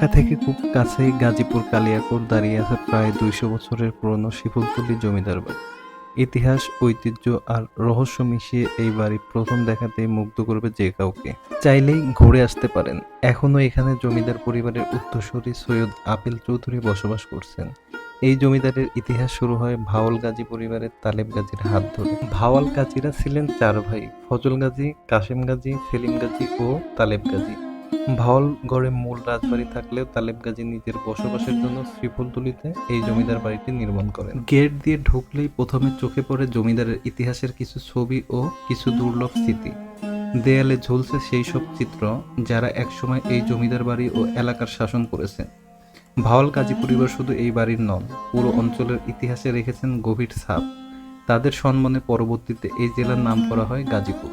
ঢাকা থেকে খুব কাছেই গাজীপুর কালিয়াকোট দাঁড়িয়ে আছে প্রায় দুইশো বছরের পুরনো শিফুলতলি জমিদার বাড়ি। ইতিহাস, ঐতিহ্য আর রহস্য মিশিয়ে এই বাড়ি প্রথম দেখাতেই মুগ্ধ করবে যে কাউকে। চাইলেই ঘুরে আসতে পারেন। এখনও এখানে জমিদার পরিবারের উত্তরসূরি সৈয়দ আপিল চৌধুরী বসবাস করছেন। এই জমিদারের ইতিহাস শুরু হয় ভাওয়াল গাজী পরিবারের তালেব গাজীর হাত ধরে। ভাওয়াল গাজীরা ছিলেন চার ভাই, ফজল গাজী কাশেম গাজী, সেলিম গাজী ও তালেব গাজী। ভাওয়ালগড়ে মূল রাজবাড়ি থাকলেও তালেব গাজী নিজের বসবাসের জন্য শ্রীফুলতুলিতে এই জমিদার বাড়িটি নির্মাণ করেন। গেট দিয়ে ঢুকলেই প্রথমে চোখে পড়ে জমিদারের ইতিহাসের কিছু ছবি ও কিছু দুর্লভ স্মৃতি। দেয়ালে ঝুলছে সেই সব চিত্র যারা একসময় এই জমিদার বাড়ি ও এলাকার শাসন করেছে। ভাওয়াল গাজী পরিবার শুধু এই বাড়ির নন, পুরো অঞ্চলের ইতিহাসে রেখেছেন গভীর ছাপ। তাদের সম্মানে পরবর্তীতে এই জেলার নাম করা হয় গাজীপুর।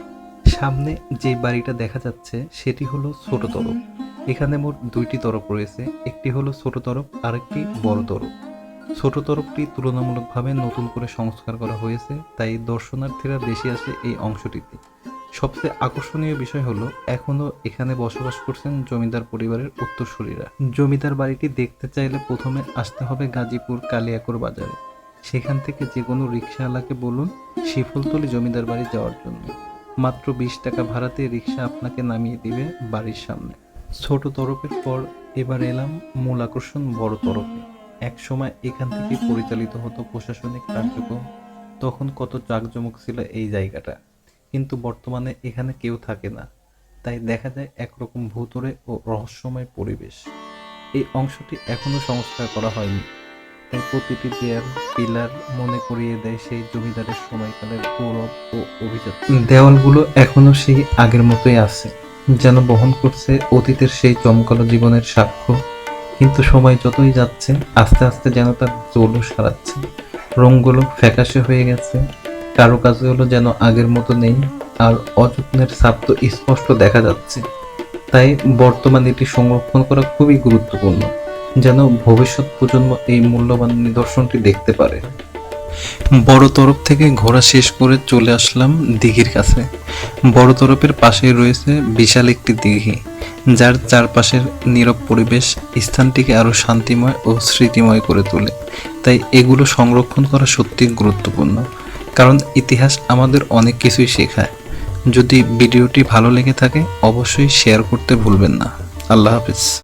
সামনে যে বাড়িটা দেখা যাচ্ছে, সেটি হলো ছোট তরফ এখানে মোট দুইটি তরফ রয়েছে, একটি হলো ছোট তরফ আর একটি বড় তরফ ছোট তরফটি তুলনামূলকভাবে নতুন করে সংস্কার করা হয়েছে, তাই দর্শনার্থীরা বেশি আসে এই অংশটিতে। সবচেয়ে আকর্ষণীয় বিষয় হলো, এখনও এখানে বসবাস করছেন জমিদার পরিবারের উত্তরসূরিরা। জমিদার বাড়িটি দেখতে চাইলে প্রথমে আসতে হবে গাজীপুর কালিয়াকোর বাজারে। সেখান থেকে যে কোনো রিক্সাওয়ালাকে বলুন, শিফলতলি জমিদার বাড়ি যাওয়ার জন্য। মাত্র বিশ টাকা ভাড়াতে রিক্সা আপনাকে নামিয়ে দিবে বাড়ির সামনে। ছোট তরফের পর এবার এলাম মূল আকর্ষণ বড় তরফে। এক সময় এখান থেকে পরিচালিত হতো প্রশাসনিক কার্যক্রম, তখন কত জাঁকজমক ছিল এই জায়গাটা। কিন্তু বর্তমানে এখানে কেউ থাকে না। তাই দেখা যায় একরকম ভূতরে ও রহস্যময় পরিবেশ। এই অংশটি এখনও সংস্কার করা হয়নি। তাই প্রতিটি দেয়াল পিলার মনে করিয়ে দেয় সেই জমিদারের সময়কালের গৌরব ও অভিজাত। দেওয়ালগুলো এখনও সেই আগের মতোই আছে, যেন বহন করছে অতীতের সেই চমকালো জীবনের সাক্ষ্য। কিন্তু সময় যতই যাচ্ছে, আস্তে আস্তে যেন তার জৌলুস হারাচ্ছে রঙগুলো ফ্যাকাশে হয়ে গেছে কারও কাজে হলো যেন আগের মতো নেই, আর অযত্নের ছাপ তো স্পষ্ট দেখা যাচ্ছে। তাই বর্তমানে এটি সংরক্ষণ করা খুবই গুরুত্বপূর্ণ। যেন ভবিষ্যৎ প্রজন্ম এই মূল্যবান নিদর্শনটি দেখতে পারে। বড় তরফ থেকে ঘোরা শেষ করে চলে আসলাম দিঘির কাছে। বড় তরফের পাশেই রয়েছে বিশাল একটি দিঘি, যার চারপাশের নীরব পরিবেশ স্থানটিকে আরও শান্তিময় ও স্মৃতিময় করে তোলে। তাই এগুলো সংরক্ষণ করা সত্যি গুরুত্বপূর্ণ, কারণ ইতিহাস আমাদের অনেক কিছুই শেখায়। যদি ভিডিওটি ভালো লেগে থাকে, অবশ্যই শেয়ার করতে ভুলবেন না। আল্লাহ হাফিজ।